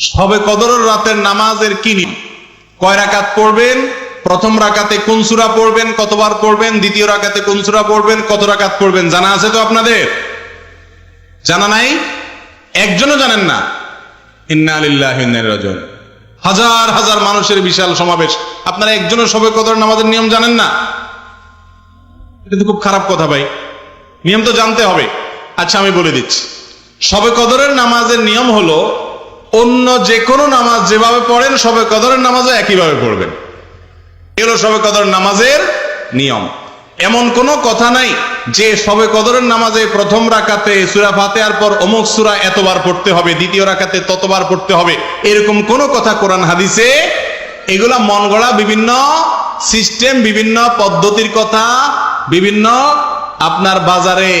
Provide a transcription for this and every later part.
সবে কদরের রাতের নামাজের কি নিয়ম? কয় রাকাত পড়বেন? প্রথম রাকাতে কোন সূরা পড়বেন? কতবার পড়বেন? দ্বিতীয় রাকাতে কোন সূরা পড়বেন? কত রাকাত পড়বেন? জানা আছে তো আপনাদের? জানা নাই? একজনও জানেন না। ইন্না লিল্লাহি ওয়া ইন্না ইলাইহি রাজিউন। হাজার হাজার মানুষের বিশাল সমাবেশ। আপনারা একজনও সবে কদর নামাজের নিয়ম জানেন না? এটা তো খুব খারাপ কথা ভাই। নিয়ম তো জানতে হবে। আচ্ছা আমি বলে দিচ্ছি। সবে কদরের নামাজের নিয়ম হলো অন্য যে কোনো নামাজ যেভাবে পড়েন, সবে কদরের নামাজও একইভাবে পড়বেন। এগুলো সবে কদর নামাজের নিয়ম। এমন কোনো কথা নাই যে সবে কদরের নামাজে প্রথম রাকাতে সুরা ফাতেহার পর অমুক সুরা এতবার পড়তে হবে, দ্বিতীয় রাকাতে ততবার পড়তে হবে। এরকম কোনো কথা কোরআন হাদিসে, এগুলা মন গড়া বিভিন্ন সিস্টেম, বিভিন্ন পদ্ধতির কথা, বিভিন্ন আপনার বাজারে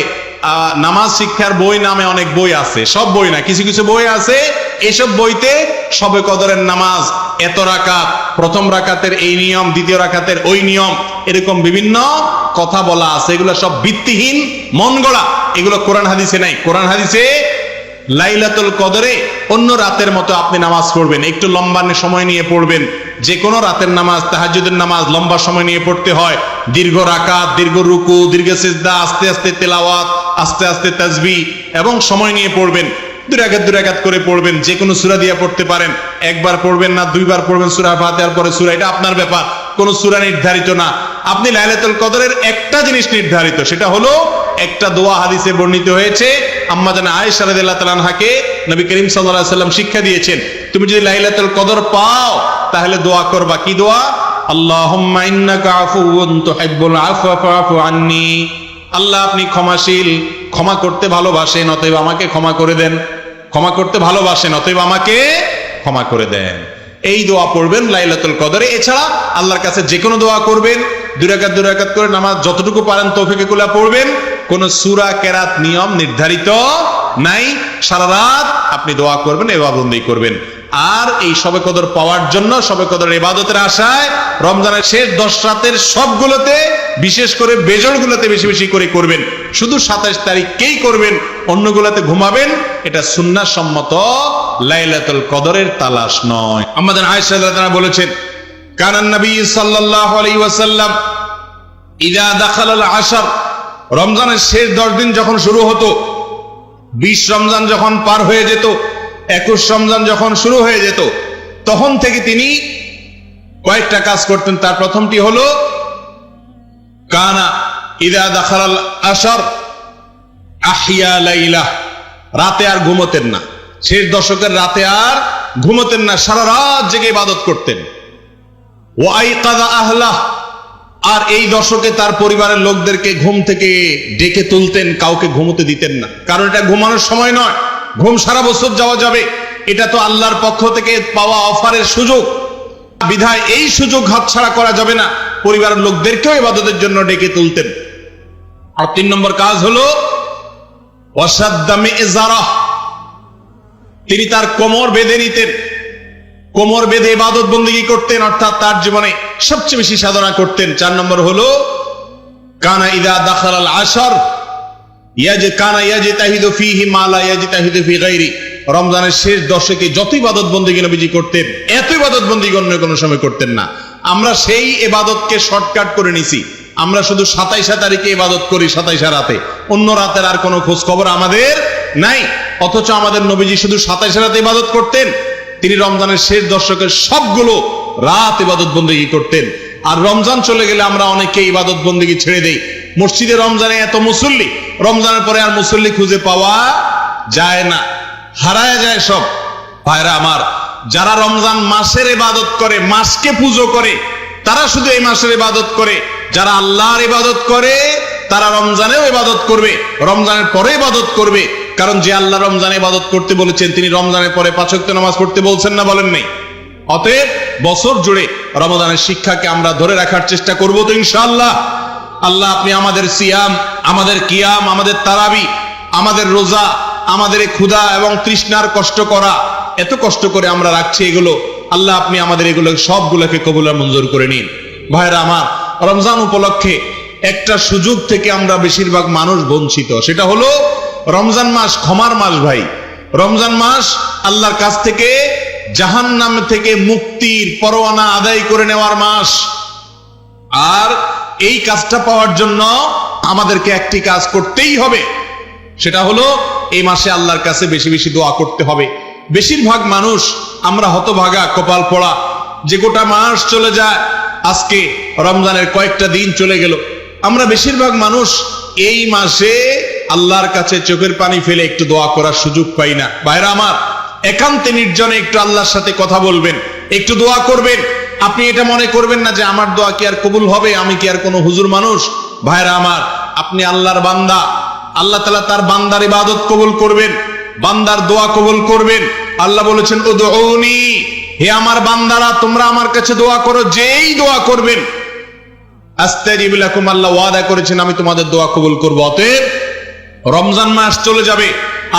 নামাজ শিক্ষার বই নামে অনেক বই আছে, সব বই না, কিছু কিছু বই আছে এসব বইতে সবে কদরের নামাজ, এত রাকাত, প্রথম রাকাতের এই নিয়ম, দ্বিতীয় রাকাতের ওই নিয়ম, এরকম বিভিন্ন কথা বলা আছে। এগুলো সব ভিত্তিহীন মন গড়া এগুলো কোরআন হাদিসে নাই। কোরআন হাদিসে লাইলাতুল কদরে অন্য রাতের মতো আপনি নামাজ পড়বেন। একটু লম্বা সময় নিয়ে পড়বেন। যে কোনো রাতের নামাজ, তাহাজ্জুদের নামাজ লম্বা সময় নিয়ে পড়তে হয়। দীর্ঘ রাকাত, দীর্ঘ রুকু, দীর্ঘ সিজদা, আস্তে আস্তে তেলাওয়াত, আস্তে আস্তে তাজবি, এবং সময় নিয়ে পড়বেন। দুরাকাত দুরাকাত করে পড়বেন, যে কোনো সূরা দিয়ে পড়তে পারেন। একবার পড়বেন না, দুইবার পড়বেন সূরা ফাতিহার পরে সূরা, এটা আপনার ব্যাপার, কোনো সূরা নির্ধারিত না। আপনি লাইলাতুল কদরের একটা জিনিস নির্ধারিত, সেটা হলো একটা দোয়া হাদিসে বর্ণিত হয়েছে, আম্মা জানা আয়েশা রাদিয়াল্লাহু তাআলা আনহাকে নবী করিম সাল্লাল্লাহু আলাইহি সাল্লাম শিক্ষা দিয়েছেন, তুমি যদি লাইলাতুল কদর পাও, তাহলে দোয়া করবা। কি দোয়া? আল্লাহুম্মা ইন্নাকা আফুউন তুহিব্বুল আফওয়া ফাআফু আন্নি। আল্লাহ আপনি ক্ষমাশীল, ক্ষমা করতে ভালোবাসেন, অতএব আমাকে ক্ষমা করে দেন। ক্ষমা করতে ভালোবাসেন, অতএব আমাকে ক্ষমা করে দেন। এই দোয়া পড়বেন লাইলাতুল কদরে। এছাড়া আল্লাহর কাছে যে কোনো দোয়া করবেন, দুরাকাত দুরাকাত করে নামাজ যতটুকু পারেন তৌফিকে কুলা পড়বেন। কোন সূরা, কেরাত, নিয়ম নির্ধারিত নাই। সারা রাত আপনি দোয়া করবেন এবাবন্দি করবেন। আর এই সবে কদর পাওয়ার জন্য সবে কদর ইবাদতের আশায় রমজানের শেষ দশ রাতের সবগুলোতে, বিশেষ করে বেজরগুলোতে বেশি বেশি করে করবেন। শুধু সাতাশ তারিখকেই করবেন অন্যগুলোতে ঘুমাবেন, এটা সুন্নাহ সম্মত লাইলাতুল কদরের তালাশ নয়। আমাদের রাদিয়াল্লাহু তাআলা বলেছেন, কানান নবী সাল্লাল্লাহু আলাইহি ওয়াসাল্লাম ইদা দাখালাল আশার। রমজানের শেষ দশ দিন যখন শুরু হতো, বিশ রমজান যখন পার হয়ে যেত, একুশ রমজান যখন শুরু হয়ে যেত, তখন থেকে তিনি কয়েকটা কাজ করতেন। তার প্রথমটি হলো, কানা ইদা দাখালাল আশার। আহিয়া রাতে আর ঘুমতেন না। শেষ দশকের রাতে আর ঘুমতেন না, সারা রাত জেগে ইবাদত করতেন। ও আহলাহ, আর এই দশকে তার পরিবারের লোকদেরকে ঘুম থেকে ডেকে তুলতেন, কাউকে ঘুমোতে দিতেন না। কারণ এটা ঘুমানোর সময় নয়, ঘুম সারা বছর যাওয়া যাবে। এটা তো আল্লাহর পক্ষ থেকে পাওয়া অফারের সুযোগ। বিধায় এই সুযোগ হাতছাড়া করা যাবে না, পরিবারের লোকদেরকেও ইবাদতের জন্য ডেকে তুলতেন। আর তিন নম্বর কাজ হলো অসাদ্দামে তিনি তার কোমর বেঁধে নিতেন। কোমর বেঁধে ইবাদত বন্দিগি করতেন, অর্থাৎ তার জীবনে সবচেয়ে বেশি সাধনা করতেন। চার নম্বর হলো, কানা ইদা দাখাল আল আশর, ইয়াজ কানা ইয়াজি তাহিদু ফিহি মালা ইয়াজি তাহিদু ফি গাইরি। রমজানের শেষ দশকে যত ইবাদত বন্দিগি নবীজি করতেন, এত ইবাদত বন্দিগি অন্য কোনো সময় করতেন না। আমরা সেই এবাদতকে শর্টকাট করে নিছি। আমরা শুধু সাতাইশা তারিখে ইবাদত করি সাতাইশা রাতে। অন্য রাতের আর কোনো খোঁজ খবর আমাদের নাই। অথচ আমাদের নবীজি শুধু সাতাইশা রাতে ইবাদত করতেন। তিনি রমজানের শেষ দর্শকের সবগুলো রাত ইবাদত বন্দিগি করতেন। আর রমজান চলে গেলে আমরা অনেকে ইবাদত বন্দিগি ছেড়ে দেই। মসজিদে রমজানে এত মুসল্লি, রমজানের পরে আর মুসল্লি খুঁজে পাওয়া যায় না। হারায় যায় সব। ভাইরা আমার, যারা রমজান মাসের ইবাদত করে, মাসকে পুজো করে, তারা শুধু এই মাসের ইবাদত করে। যারা আল্লাহর ইবাদত করে, তারা রমজানেও ইবাদত করবে। রমজানের পরে ইবাদত করবে। কারণ যে আল্লাহ রমজানে ইবাদত করতে বলেছেন, তিনি রমজানের পরে পাঁচক্ত নামাজ পড়তে বলছেন না, বলেন নাই। অতএব বছর জুড়ে রমজানের শিক্ষাকে আমরা ধরে রাখার চেষ্টা করব তো ইনশাআল্লাহ। আল্লাহ আপনি আমাদের সিয়াম, আমাদের কিয়াম, আমাদের তারাবি, আমাদের রোজা, আমাদের ক্ষুধা এবং তৃষ্ণার কষ্ট করা, এত কষ্ট করে আমরা রাখছি এগুলো। আল্লাহ আপনি আমাদের এগুলো সবগুলোকে কবুলা মঞ্জুর করে নিন। ভাইরা আমার রমজান উপলক্ষে একটা সুযোগ থেকে আমরা বেশিরভাগ মানুষ বঞ্চিত। সেটা হলো রমজান মাস ক্ষমার মাস ভাই। রমজান মাস আল্লাহর কাছ থেকে জাহান্নাম থেকে মুক্তির পরোয়ানা আদায় করে নেওয়ার মাস। আর এই কাজটা পাওয়ার জন্য আমাদেরকে একটি কাজ করতেই হবে। সেটা হলো এই মাসে আল্লাহর কাছে বেশি বেশি দোয়া করতে হবে। বেশিরভাগ মানুষ আমরা হতভাগা, কপাল পড়া। যে গোটা মাস চলে যায় আজকে রমজানের কয়েকটা দিন চলে গেল। আমরা বেশিরভাগ মানুষ এই মাসে আল্লাহর কাছে চোখের পানি ফেলে একটু দোয়া করার সুযোগ পাই না। বাইরে আমার, একান্তে নির্জনে একটু আল্লাহর সাথে কথা বলবেন, একটু দোয়া করবেন। আপনি এটা মনে করবেন না যে আমার দোয়া কি আর কবুল হবে, আমি কি আর কোনো হুজুর মানুষ? ভাইরা আমার, আপনি আল্লাহর বান্দা। আল্লাহ তালা তার বান্দার ইবাদত কবুল করবেন, বান্দার দোয়া কবুল করবেন। আল্লাহ বলেছেন, উদউনি হে আমার বান্দারা, তোমরা আমার কাছে দোয়া করো, যেই দোয়া করবেন। আল্লাহ ওয়াদা করেছেন, আমি তোমাদের দোয়া কবুল করব। অতএব রমজান মাস চলে যাবে,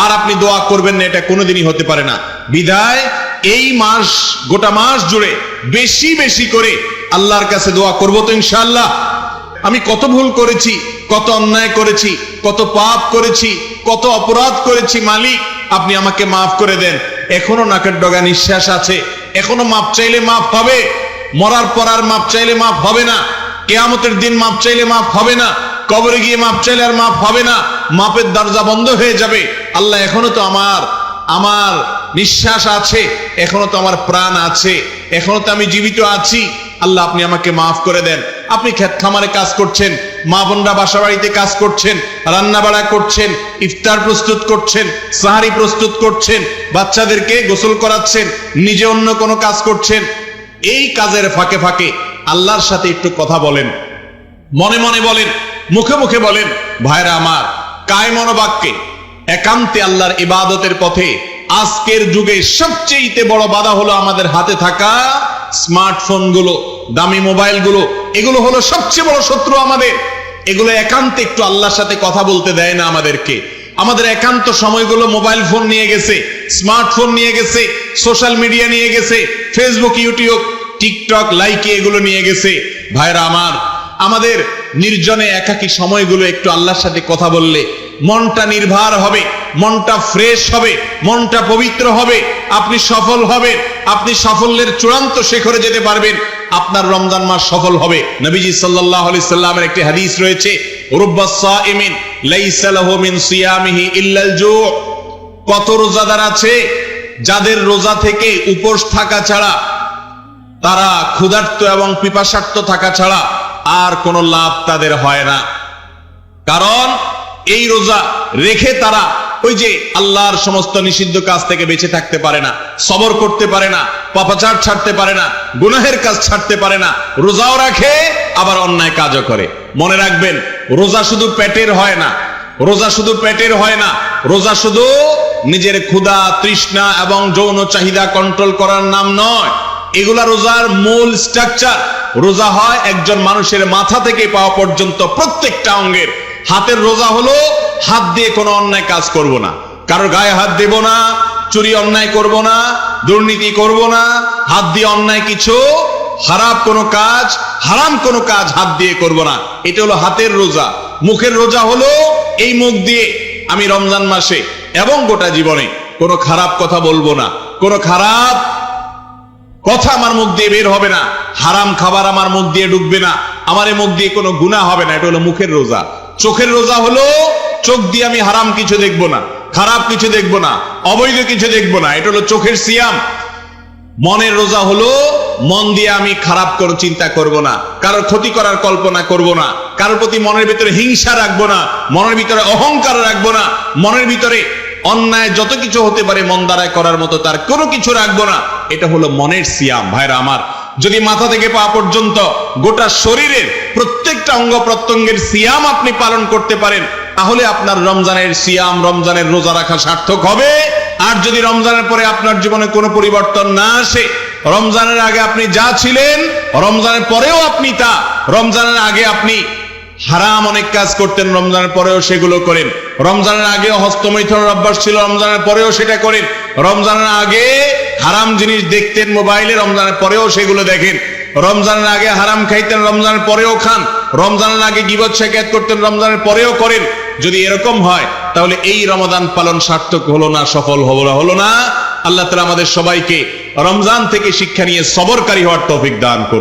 আর আপনি দোয়া করবেন না, এটা কোনোদিনই হতে পারে না। বিদায়, এই মাস, গোটা মাস জুড়ে বেশি বেশি করে আল্লাহর কাছে দোয়া করব তো ইনশাআল্লাহ। আমি কত ভুল করেছি, কত অন্যায় করেছি, কত পাপ করেছি, কত অপরাধ করেছি, মালিক, আপনি আমাকে মাফ করে দেন। এখনও নাকের ডগা নিঃশ্বাস আছে। এখনও মাপ চাইলে মাপ হবে। মরার পর আর মাপ চাইলে মাপ হবে না। কেয়ামতের দিন মাপ চাইলে মাপ হবে না। কবরে গিয়ে মাপ চাইলে আর মাপ হবে না। মাপের দরজা বন্ধ হয়ে যাবে। আল্লাহ এখনও তো আমার আমার নিঃশ্বাস আছে। এখনও তো আমার প্রাণ আছে। এখনও তো আমি জীবিত আছি। আল্লাহ আপনি আমাকে মাফ করে দেন। আপনি ক্ষেত খামারে কাজ করছেন। মা বোনরা বাসা বাড়িতে কাজ করছেন, রান্না বাড়া করছেন, ইফতার প্রস্তুত করছেন, সাহারি প্রস্তুত করছেন, বাচ্চাদেরকে গোসল করাচ্ছেন, নিজে অন্য কোনো কাজ করছেন। এই কাজের ফাঁকে ফাঁকে আল্লাহর সাথে একটু কথা বলেন। মনে মনে বলেন, মুখে মুখে বলেন, ভাইরা আমার কায় মনোবাক্যে একান্তে আল্লাহর ইবাদতের পথে আজকের যুগে সবচেয়ে বড় বাধা হলো আমাদের হাতে থাকা স্মার্টফোনগুলো দামি মোবাইলগুলো এগুলো হলো সবচেয়ে বড় শত্রু আমাদের। এগুলো একান্তে একটু আল্লাহর সাথে কথা বলতে দেয় না আমাদেরকে। আমাদের একান্ত সময়গুলো মোবাইল ফোন নিয়ে গেছে, স্মার্টফোন নিয়ে গেছে, সোশ্যাল মিডিয়া নিয়ে গেছে, ফেসবুক, ইউটিউব, টিকটক, লাইকে এগুলো নিয়ে গেছে। ভাইরা আমার, আমাদের নির্জনে একাকী সময়গুলো একটু আল্লাহর সাথে কথা বললে মনটা নির্ভার হবে, মনটা ফ্রেশ হবে, মনটা পবিত্র হবে, আপনি সফল হবেন, আপনি সাফল্যের চূড়ান্ত শেখরে যেতে পারবেন, আপনার রমজান মাস সফল হবে। নবীজি সাল্লাল্লাহু আলাইহি সাল্লামের একটি হাদিস রয়েছে রুব্বাস সাইমিন লাইসা লাহু মিন সিয়ামিহি ইল্লাল জু। কত রোজাদার আছে? যাদের রোজা থেকে উপোস থাকা ছাড়া, তারা ক্ষুধার্ত এবং পিপাসার্ত থাকা ছাড়া আর কোনো লাভ তাদের হয় না। কারণ এই রোজা রেখে তারা ওই যে আল্লাহর সমস্ত নিষিদ্ধ কাজ থেকে বেঁচে থাকতে পারে না, সবর করতে পারে না, পাপাচার ছাড়তে পারে না, গুনাহের কাজ ছাড়তে পারে না, রোজাও রাখে, আবার অন্যায় কাজও করে। মনে রাখবেন, রোজা শুধু পেটের হয় না, রোজা শুধু পেটের হয় না, রোজা শুধু নিজের ক্ষুধা, তৃষ্ণা এবং যৌন চাহিদা কন্ট্রোল করার নাম নয়। এগুলা রোজার মূল স্ট্রাকচার রোজা হয় একজন মানুষের মাথা থেকে পাওয়া পর্যন্ত প্রত্যেকটা অঙ্গের হাতের রোজা হলো হাত দিয়ে কোনো অন্যায় কাজ করব না। কারোর গায়ে হাত দেব না, চুরি অন্যায় করব না, দুর্নীতি করব না, হাত দিয়ে অন্যায় কিছু খারাপ কোনো কাজ, হারাম কোনো কাজ হাত দিয়ে করব না। এটা হলো হাতের রোজা। মুখের রোজা হলো এই মুখ দিয়ে আমি রমজান মাসে এবং গোটা জীবনে কোনো খারাপ কথা বলব না। কোনো খারাপ কথা আমার মুখ দিয়ে বের হবে না। হারাম খাবার আমার মুখ দিয়ে ঢুকবে না। আমার মুখ দিয়ে কোনো গুণা হবে না। এটা হলো মুখের রোজা। চোখের রোজা হলো, চোখ দিয়ে আমি হারাম কিছু দেখব না, খারাপ কিছু দেখব না, অবৈধ কিছু দেখব না, এটা হলো চোখের সিয়াম। মনের রোজা হলো, মন দিয়ে আমি খারাপ কোনো চিন্তা করব না, কারোর ক্ষতি করার কল্পনা করব না, কারোর প্রতি মনের ভিতরে হিংসা রাখব না, মনের ভিতরে অহংকার রাখব না, মনের ভিতরে অন্যায় যত কিছু হতে পারে মন দ্বারায় করার মতো তার কোনো কিছু রাখব না, এটা হলো মনের সিয়াম। ভাইরা আমার যদি মাথা থেকে পা পর্যন্ত গোটা শরীরের প্রত্যেকটা অঙ্গ প্রত্যঙ্গের সিয়াম আপনি পালন করতে পারেন, তাহলে আপনার রমজানের সিয়াম, রমজানের রোজা রাখা সার্থক হবে। আর যদি রমজানের পরে আপনার জীবনে কোনো পরিবর্তন না আসে, রমজানের আগে আপনি যা ছিলেন, রমজানের পরেও আপনি তা, রমজানের আগে আপনি হারাম অনেক কাজ করতেন, রমজানের পরেও সেগুলো করেন। রমজানের আগেও হস্তমৈথনের অভ্যাস ছিল, রমজানের পরেও সেটা করেন। রমজানের আগে হারাম জিনিস দেখতেন মোবাইলে, রমজানের পরেও সেগুলো দেখেন। রমজানের আগে হারাম খাইতেন, রমজানের পরেও খান। রমজানের আগে গিবত শেখায়ত করতেন, রমজানের পরেও করেন। যদি এরকম হয়, তাহলে এই রমজান পালন সার্থক হলো না, সফল হলো না হলো না? আল্লাহ তালা আমাদের সবাইকে রমজান থেকে শিক্ষা নিয়ে সবরকারী হওয়ার তৌফিক দান করুন।